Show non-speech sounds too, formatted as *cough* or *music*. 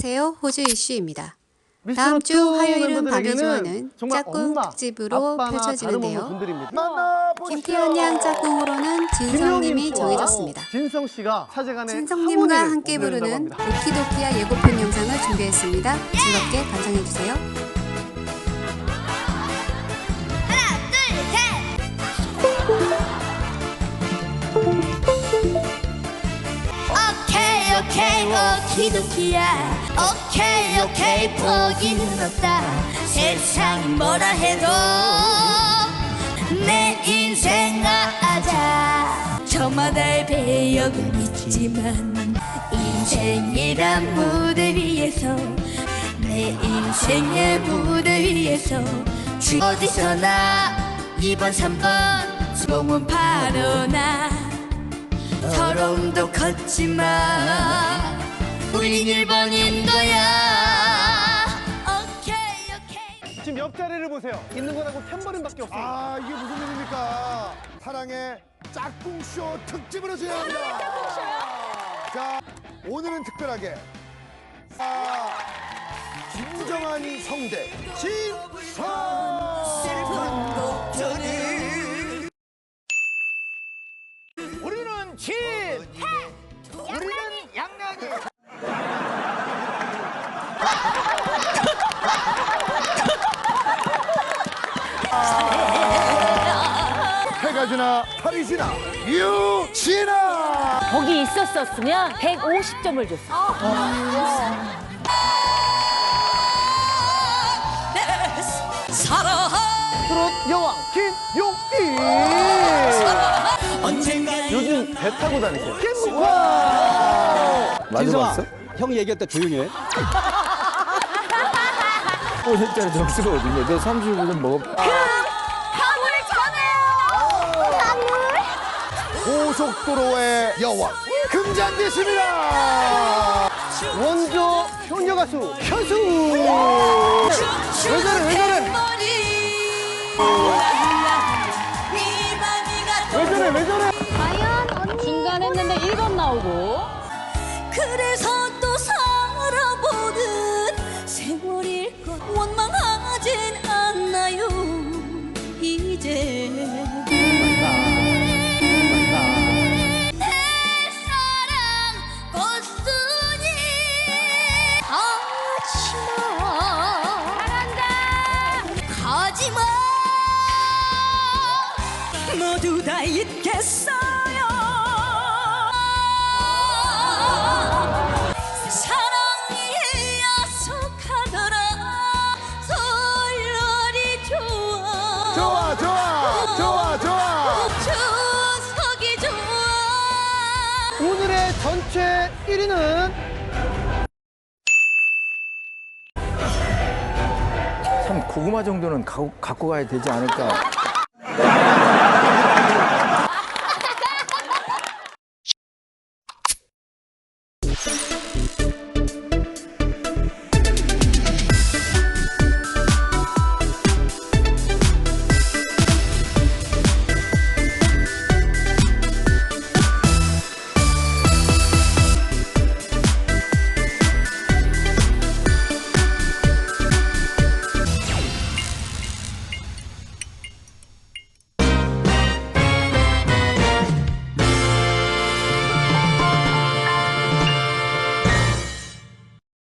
이슈 호주 이슈입니다. 다음 주 화요일은 밤이주와는 짝꿍 특집으로 펼쳐지는데요. 김태현 양 짝꿍으로는 진성님이 정해졌습니다. 진성 씨가 진성님과 함께 부르는. 오키도키아 예고편 영상을 준비했습니다. 즐겁게 감상해주세요. 오케이 오키도키야. 오케이 오케이 포기는 없다. 세상 뭐라 해도 내 인생 아자. 저마다의 배역은 있지만 인생이란 무대 위에서 내 인생의 무대 위에서 주- 어디서나 2번 3번 소문 바로 나 서러움도 컸지만 우린 1번인 거야 오케이 오케이 지금 옆자리를 보세요. 있는 거라고 탬버린밖에 없어요. 아 이게 무슨 일입니까? 사랑의 짝꿍쇼 특집으로 진행합니다. 자 오늘은 특별하게 아, 진정한 성대 진성. 진! 우리는 양양이! 해가 지나 달이 지나 유진아. 거기 있었었으면 150점을 줬어. 트롯 여왕 김용희! 배 타고 다니세요. 김과! 맞아 형 얘기할 때 조용히 해. *laughs* 50짜리 점수가 어딨냐? 내 35점 먹어. 고속도로의 여왕 금잔디십니다. 원조 효녀 가수 현수! 왜 저래, 왜 저래? 왜 저래, 왜 저래? 중간 했는데 1번 나오고. 그래서 또 살아보는 세월일 것 원망하진 않나요? 이제. 내 사랑 꽃순이 가지마 가지마. 모두 다 잊겠어 좋아 좋아 좋아 좋아 좋아. 추석이 좋아 오늘의 전체 1위는 참 고구마 정도는 가, 갖고 가야 되지 않을까.